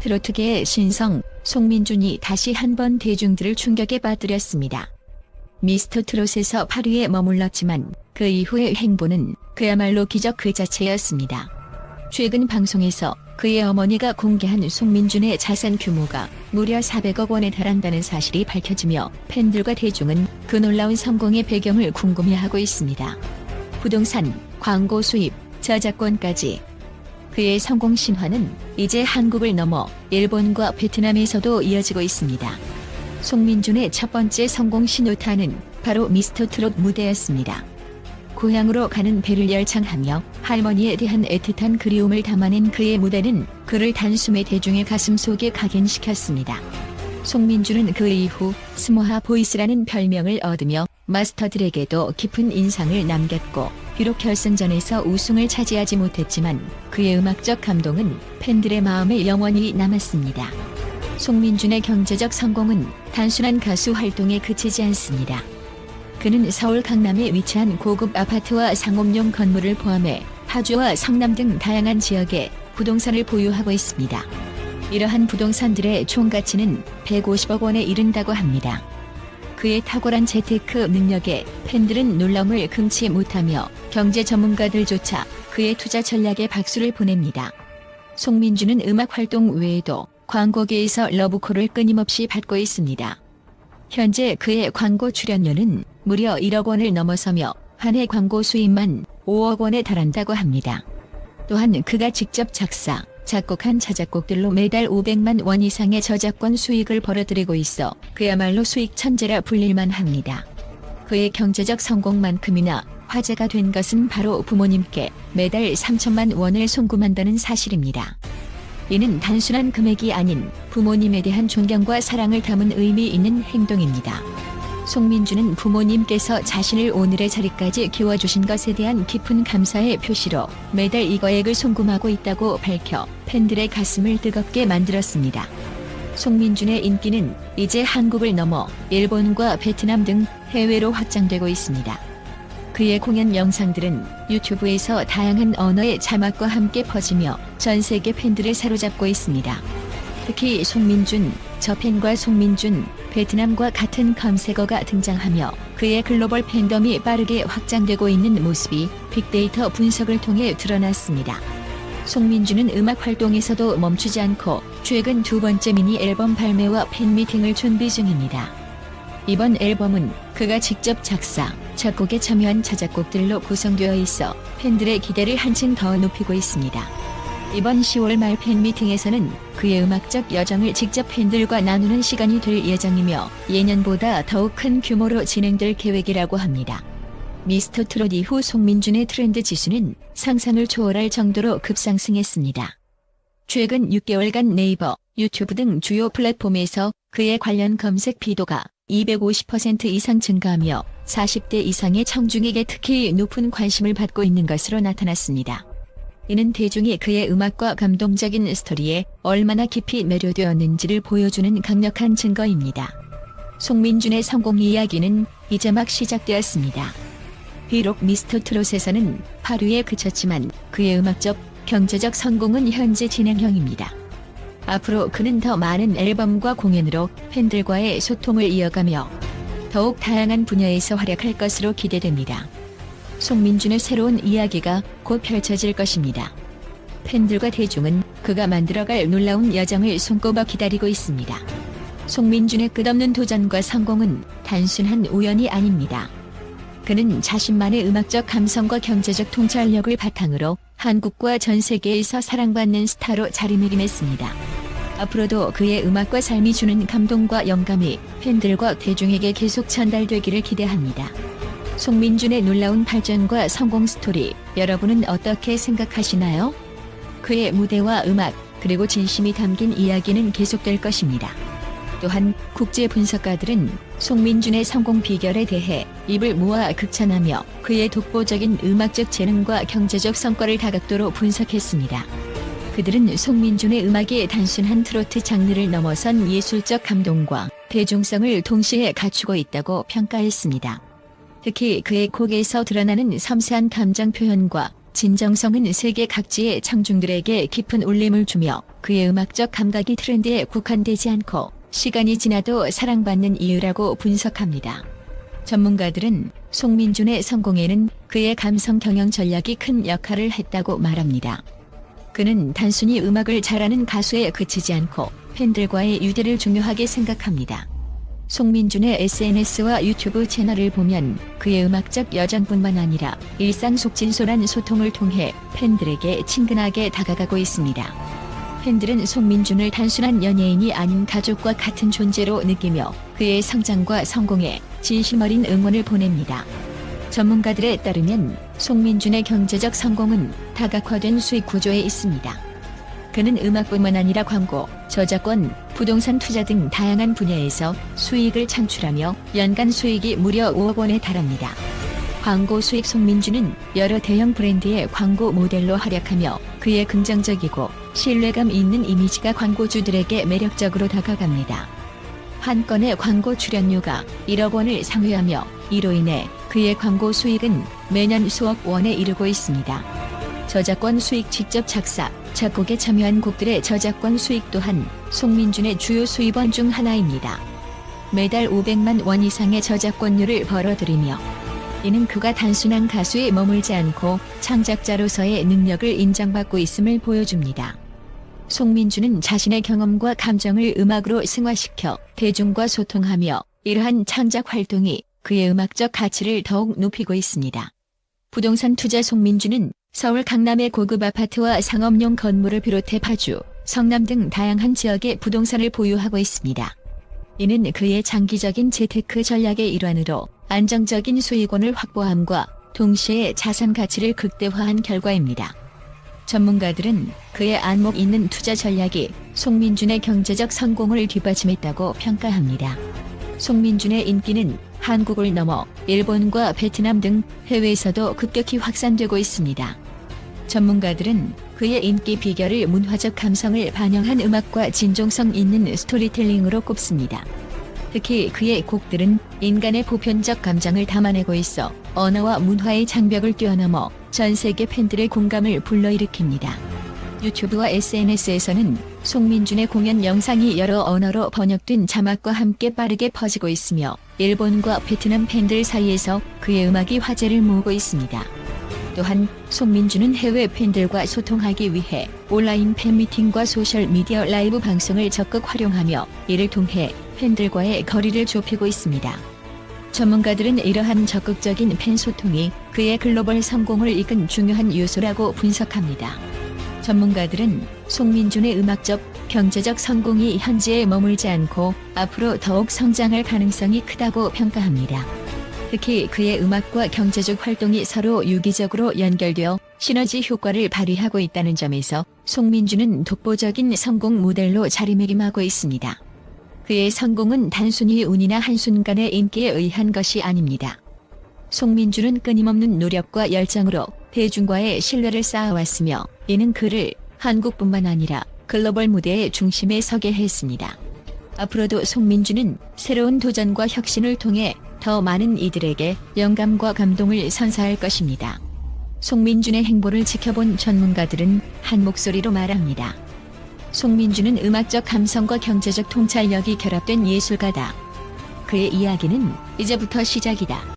트로트계의 신성 송민준이 다시 한번 대중들을 충격에 빠뜨렸습니다. 미스터 트롯에서 8위에 머물렀지만 그 이후의 행보는 그야말로 기적 그 자체였습니다. 최근 방송에서 그의 어머니가 공개한 송민준의 자산 규모가 무려 400억 원에 달한다는 사실이 밝혀지며 팬들과 대중은 그 놀라운 성공의 배경을 궁금해하고 있습니다. 부동산, 광고 수입, 저작권까지 그의 성공 신화는 이제 한국을 넘어 일본과 베트남에서도 이어지고 있습니다. 송민준의 첫 번째 성공 신호탄은 바로 미스터 트롯 무대였습니다. 고향으로 가는 배를 열창하며 할머니에 대한 애틋한 그리움을 담아낸 그의 무대는 그를 단숨에 대중의 가슴 속에 각인시켰습니다. 송민준은 그 이후 스모하 보이스라는 별명을 얻으며 마스터들에게도 깊은 인상을 남겼고 비록 결승전에서 우승을 차지하지 못했지만 그의 음악적 감동은 팬들의 마음에 영원히 남았습니다. 송민준의 경제적 성공은 단순한 가수 활동에 그치지 않습니다. 그는 서울 강남에 위치한 고급 아파트와 상업용 건물을 포함해 파주와 성남 등 다양한 지역에 부동산을 보유하고 있습니다. 이러한 부동산들의 총 가치는 150억 원에 이른다고 합니다. 그의 탁월한 재테크 능력에 팬들은 놀라움을 금치 못하며 경제 전문가들조차 그의 투자 전략에 박수를 보냅니다. 송민주는 음악 활동 외에도 광고계에서 러브콜을 끊임없이 받고 있습니다. 현재 그의 광고 출연료는 무려 1억 원을 넘어서며 한 해 광고 수입만 5억 원에 달한다고 합니다. 또한 그가 직접 작사, 작곡한 자작곡들로 매달 500만 원 이상의 저작권 수익을 벌어들이고 있어 그야말로 수익 천재라 불릴만 합니다. 그의 경제적 성공만큼이나 화제가 된 것은 바로 부모님께 매달 3천만 원을 송금한다는 사실입니다. 이는 단순한 금액이 아닌 부모님에 대한 존경과 사랑을 담은 의미 있는 행동입니다. 송민주는 부모님께서 자신을 오늘의 자리까지 키워주신 것에 대한 깊은 감사의 표시로 매달 이 거액을 송금하고 있다고 밝혀 팬들의 가슴을 뜨겁게 만들었습니다. 송민준의 인기는 이제 한국을 넘어 일본과 베트남 등 해외로 확장되고 있습니다. 그의 공연 영상들은 유튜브에서 다양한 언어의 자막과 함께 퍼지며 전 세계 팬들을 사로잡고 있습니다. 특히 송민준, 저팬과 송민준, 베트남과 같은 검색어가 등장하며 그의 글로벌 팬덤이 빠르게 확장되고 있는 모습이 빅데이터 분석을 통해 드러났습니다. 송민준은 음악 활동에서도 멈추지 않고 최근 두 번째 미니 앨범 발매와 팬미팅을 준비 중입니다. 이번 앨범은 그가 직접 작사, 작곡에 참여한 자작곡들로 구성되어 있어 팬들의 기대를 한층 더 높이고 있습니다. 이번 10월 말 팬미팅에서는 그의 음악적 여정을 직접 팬들과 나누는 시간이 될 예정이며 예년보다 더욱 큰 규모로 진행될 계획이라고 합니다. 미스터 트롯 이후 송민준의 트렌드 지수는 상상을 초월할 정도로 급상승했습니다. 최근 6개월간 네이버, 유튜브 등 주요 플랫폼에서 그의 관련 검색 비도가 250% 이상 증가하며 40대 이상의 청중에게 특히 높은 관심을 받고 있는 것으로 나타났습니다. 이는 대중이 그의 음악과 감동적인 스토리에 얼마나 깊이 매료되었는지를 보여주는 강력한 증거입니다. 송민준의 성공 이야기는 이제 막 시작되었습니다. 비록 미스터 트롯에서는 8위에 그쳤지만 그의 음악적, 경제적 성공은 현재 진행형입니다. 앞으로 그는 더 많은 앨범과 공연으로 팬들과의 소통을 이어가며 더욱 다양한 분야에서 활약할 것으로 기대됩니다. 송민준의 새로운 이야기가 곧 펼쳐질 것입니다. 팬들과 대중은 그가 만들어갈 놀라운 여정을 손꼽아 기다리고 있습니다. 송민준의 끝없는 도전과 성공은 단순한 우연이 아닙니다. 그는 자신만의 음악적 감성과 경제적 통찰력을 바탕으로 한국과 전 세계에서 사랑받는 스타로 자리매김했습니다. 앞으로도 그의 음악과 삶이 주는 감동과 영감이 팬들과 대중에게 계속 전달되기를 기대합니다. 송민준의 놀라운 발전과 성공 스토리, 여러분은 어떻게 생각하시나요? 그의 무대와 음악, 그리고 진심이 담긴 이야기는 계속될 것입니다. 또한 국제 분석가들은 송민준의 성공 비결에 대해 입을 모아 극찬하며 그의 독보적인 음악적 재능과 경제적 성과를 다각도로 분석했습니다. 그들은 송민준의 음악이 단순한 트로트 장르를 넘어선 예술적 감동과 대중성을 동시에 갖추고 있다고 평가했습니다. 특히 그의 곡에서 드러나는 섬세한 감정 표현과 진정성은 세계 각지의 청중들에게 깊은 울림을 주며 그의 음악적 감각이 트렌드에 국한되지 않고 시간이 지나도 사랑받는 이유라고 분석합니다. 전문가들은 송민준의 성공에는 그의 감성 경영 전략이 큰 역할을 했다고 말합니다. 그는 단순히 음악을 잘하는 가수에 그치지 않고 팬들과의 유대를 중요하게 생각합니다. 송민준의 SNS와 유튜브 채널을 보면 그의 음악적 여정뿐만 아니라 일상 속 진솔한 소통을 통해 팬들에게 친근하게 다가가고 있습니다. 팬들은 송민준을 단순한 연예인이 아닌 가족과 같은 존재로 느끼며 그의 성장과 성공에 진심 어린 응원을 보냅니다. 전문가들에 따르면 송민준의 경제적 성공은 다각화된 수익 구조에 있습니다. 그는 음악뿐만 아니라 광고, 저작권, 부동산 투자 등 다양한 분야에서 수익을 창출하며 연간 수익이 무려 5억 원에 달합니다. 광고 수익 송민주는 여러 대형 브랜드의 광고 모델로 활약하며 그의 긍정적이고 신뢰감 있는 이미지가 광고주들에게 매력적으로 다가갑니다. 한 건의 광고 출연료가 1억 원을 상회하며 이로 인해 그의 광고 수익은 매년 수억 원에 이르고 있습니다. 저작권 수익 직접 작사, 작곡에 참여한 곡들의 저작권 수익 또한 송민준의 주요 수입원 중 하나입니다. 매달 500만 원 이상의 저작권료를 벌어들이며 이는 그가 단순한 가수에 머물지 않고 창작자로서의 능력을 인정받고 있음을 보여줍니다. 송민준은 자신의 경험과 감정을 음악으로 승화시켜 대중과 소통하며 이러한 창작 활동이 그의 음악적 가치를 더욱 높이고 있습니다. 부동산 투자 송민준은 서울 강남의 고급 아파트와 상업용 건물을 비롯해 파주, 성남 등 다양한 지역에 부동산을 보유하고 있습니다. 이는 그의 장기적인 재테크 전략의 일환으로 안정적인 수익원을 확보함과 동시에 자산 가치를 극대화한 결과입니다. 전문가들은 그의 안목 있는 투자 전략이 송민준의 경제적 성공을 뒷받침했다고 평가합니다. 송민준의 인기는 한국을 넘어 일본과 베트남 등 해외에서도 급격히 확산되고 있습니다. 전문가들은 그의 인기 비결을 문화적 감성을 반영한 음악과 진정성 있는 스토리텔링으로 꼽습니다. 특히 그의 곡들은 인간의 보편적 감정을 담아내고 있어 언어와 문화의 장벽을 뛰어넘어 전 세계 팬들의 공감을 불러일으킵니다. 유튜브와 SNS에서는 송민준의 공연 영상이 여러 언어로 번역된 자막과 함께 빠르게 퍼지고 있으며 일본과 베트남 팬들 사이에서 그의 음악이 화제를 모으고 있습니다. 또한 송민준은 해외 팬들과 소통하기 위해 온라인 팬미팅과 소셜미디어 라이브 방송을 적극 활용하며 이를 통해 팬들과의 거리를 좁히고 있습니다. 전문가들은 이러한 적극적인 팬 소통이 그의 글로벌 성공을 이끈 중요한 요소라고 분석합니다. 전문가들은 송민준의 음악적, 경제적 성공이 현재에 머물지 않고 앞으로 더욱 성장할 가능성이 크다고 평가합니다. 특히 그의 음악과 경제적 활동이 서로 유기적으로 연결되어 시너지 효과를 발휘하고 있다는 점에서 송민준은 독보적인 성공 모델로 자리매김하고 있습니다. 그의 성공은 단순히 운이나 한순간의 인기에 의한 것이 아닙니다. 송민준은 끊임없는 노력과 열정으로 대중과의 신뢰를 쌓아왔으며 이는 그를 한국뿐만 아니라 글로벌 무대의 중심에 서게 했습니다. 앞으로도 송민준은 새로운 도전과 혁신을 통해 더 많은 이들에게 영감과 감동을 선사할 것입니다. 송민준의 행보를 지켜본 전문가들은 한 목소리로 말합니다. 송민준은 음악적 감성과 경제적 통찰력이 결합된 예술가다. 그의 이야기는 이제부터 시작이다.